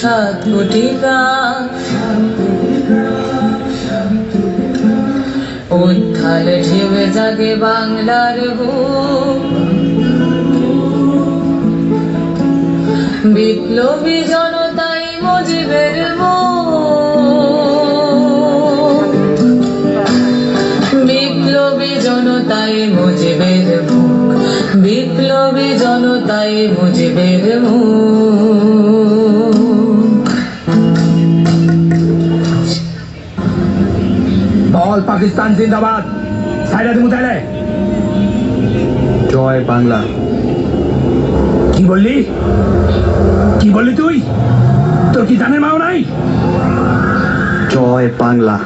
সাত কোটি গান উত্থালে ঢেবে জাগে বাংলার বুক বিপ্লবী জনতাই মুজিবের বিপ্লবী জনতাই মুজিবের মুখ বিপ্লবী জনতাই মুজিবের মুখ বল পাকিস্তান জিন্দাবাদ। সাইডা তুমি তাইলে জয় বাংলা। কি বললি? কি বললি তুই? তোর কি জানের মাও নাই? জয় বাংলা।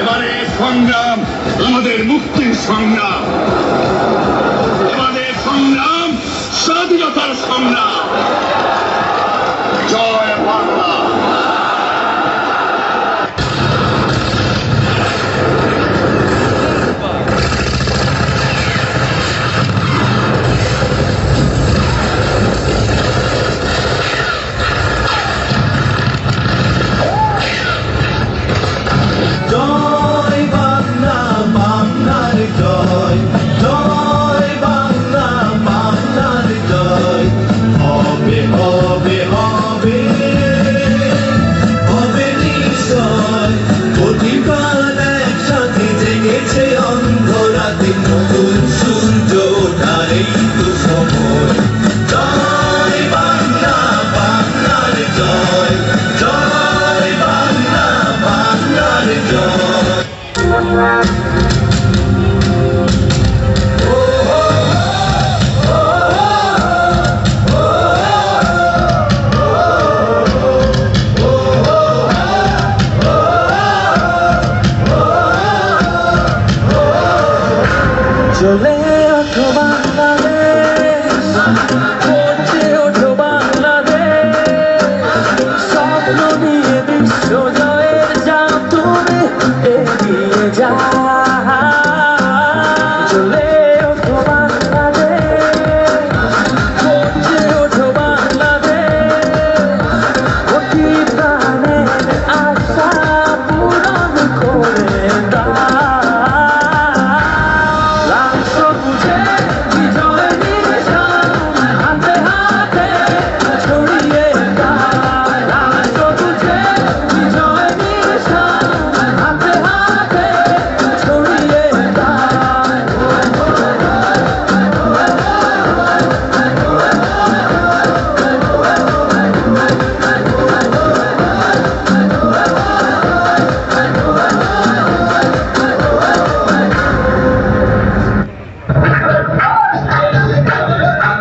এবারে সংগ্রাম আমাদের মুক্তির সংগ্রাম। চলে ওঠো বাংলাদেশ পড়ছে ওঠো বাংলাদেশ। স্বপ্ন নিয়ে বিশ্ব